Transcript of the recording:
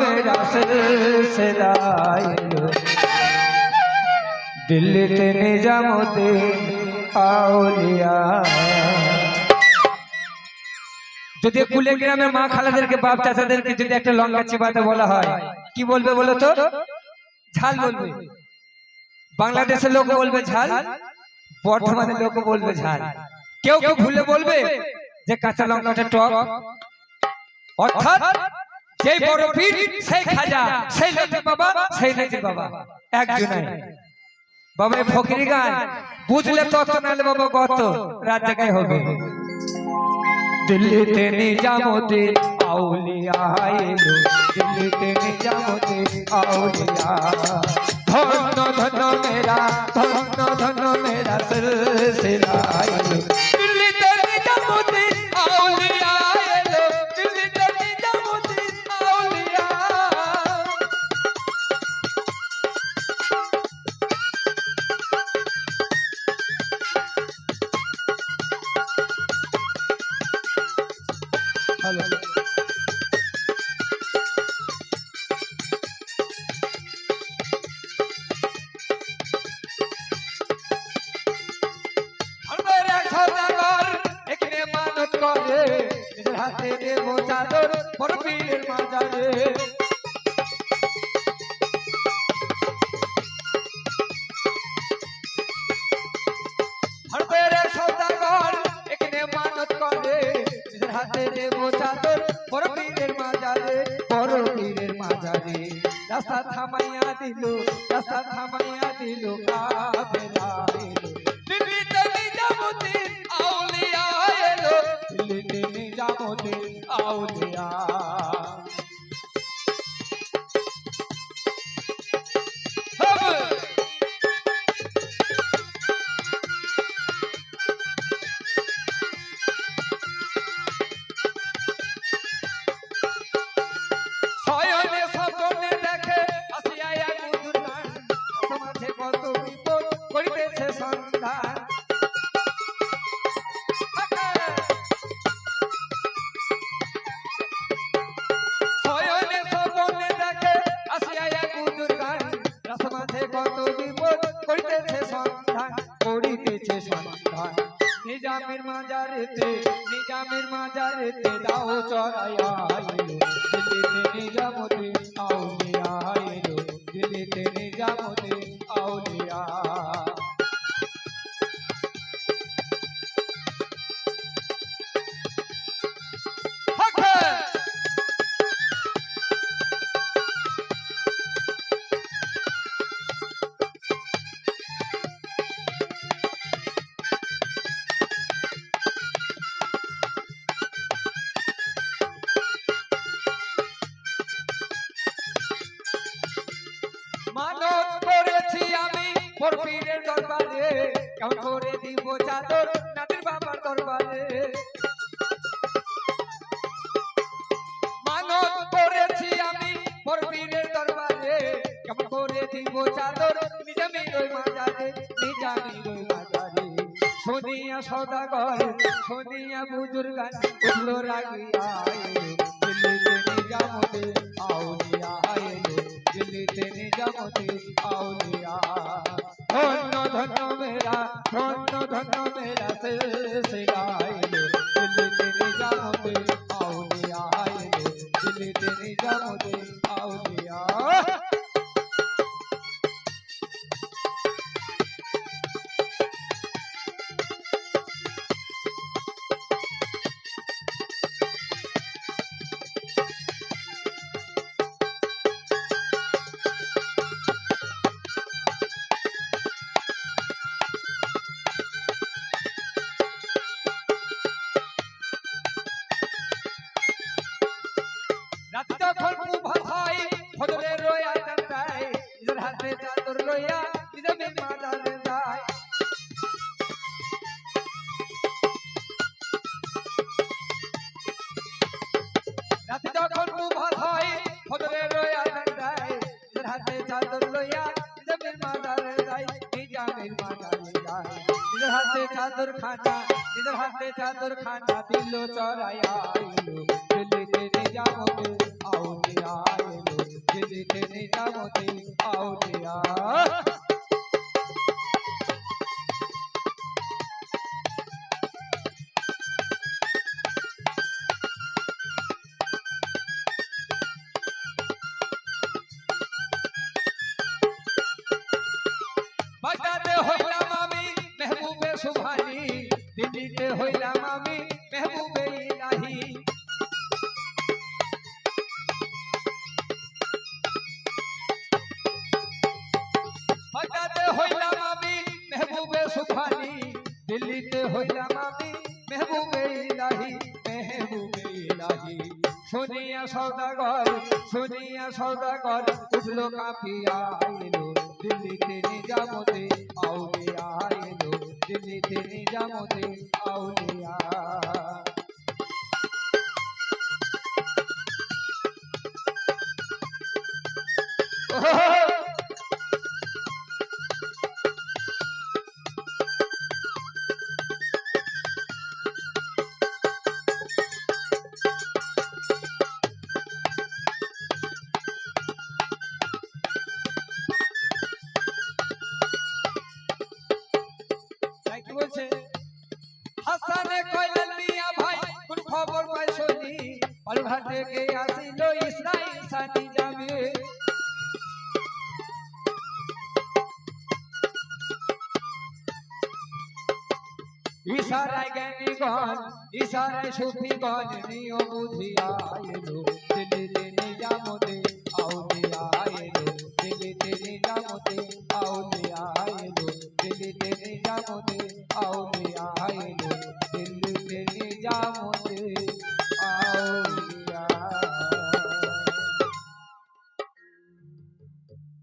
মেরা সিলসিলা দিল্লিতে নিজামুদ্দিন আউলিয়া। যদি কুলে গ্রামের মা খালাদেরকে, বাপ চাচাদেরকে যদি একটা লঙ্কা চিবাতে বলা হয়, কি বলবে বলো তো? ঝাল বলবে। বাংলাদেশের লোক বলবে ঝাল, বর্ধমানের লোক বলবে ঝাল। কেউ কেউ ভুলে বলবে যে কাঁচা লঙ্কাটা টক? অর্থাৎ যেই বড় পীর সেই খাজা সেই নজির বাবা সেই নজির বাবা। একজনাই বাবা ফকিরি গান বুঝলে তত নাহলে বাবা গত রাত জায়গায় হবে। দিল্লিতে নিজামুদ্দিন আউলিয়া। এলো। দিল্লিতে নিজামুদ্দিন আউলিয়া। ধন্য ধন্য মেরা ধন্য ধন্য মেরা সিলসিলা এলো। হাতে দেবো চাদর বড় পীরের মাজারে হাতে দেবো চাদর বড় পীরের মাজারে বড় পীরের মাজারে। রাস্তা থামাইয়া দিল, রাস্তা থামাইয়া দিল কাফেলা এলো। দিল্লিতে নিজামুদ্দিন আউলিয়া এলো। দিল্লিতে নিজামুদ্দিন নিজামের মাজারেতে নিজামের মাজারেতে দাও চড়াইয়া এলো দিল্লিতে নিজামতি আউলিয়া এলো দিল্লিতে নিজামতে আউলিয়া মানত করেছি আমি মোর পীরের দরবারে। কেমন করে দিব চাদর? নাতির বাবার দরবারে। মানত করেছি আমি মোর পীরের দরবারে। কেমন করে দিব চাদর? নিজামি ওই মাজারে নিজামি ওই মাজারে। সোনিয়া সদাগর সোনিয়া বুজুর্গান, উঠল রাগিয়া যখন প্রভাত হয় ফজরে রয়া যায় নিজের হাতে চাদর লইয়া নিজের মাজারে যায়। রাত যখন প্রভাত হয় ফজরে রয়া যায় নিজের হাতে চাদর লইয়া নিজের মাজারে যায়। নিজামের মাজারে যায়। নিজের চাদর খানা নিজের হাতে চাদর খানা দিল চড়াই আইলো। খেলে খেলে যাব আউটে আইলো খেলে খেলে যাব আউটে আইলো সুভানি দিল্লিতে হইলাম আমি, মেহবুবে ইলাহি। বাজাতে হইলাম আমি, মেহবুবে সুভানি দিল্লিতে হইলাম আমি, মেহবুবে ইলাহি মেহবুবে ইলাহি। সোনিয়া সৌদাগর সোনিয়া সৌদাগর, উঠল কাপিয়া এলো দিল্লিতে নিজামতে আউলিয়া এলো তিনি নিজামতে আউলিয়া তাই হাসানে কইলেন, মিয়া ভাই, কোন খবর পাই শুনি পালঘাট থেকে আসিল, ইসরাইল সাথী যাবে। ইশারায় জ্ঞানীগণ, ইশারায় সুফিগণ নিয় বুঝিয়া আইলো দিলে দিলে যামতে আউলিয়া আইলো দিলে দিলে যামতে আউলিয়া আইলো দিলে দিলে যামতে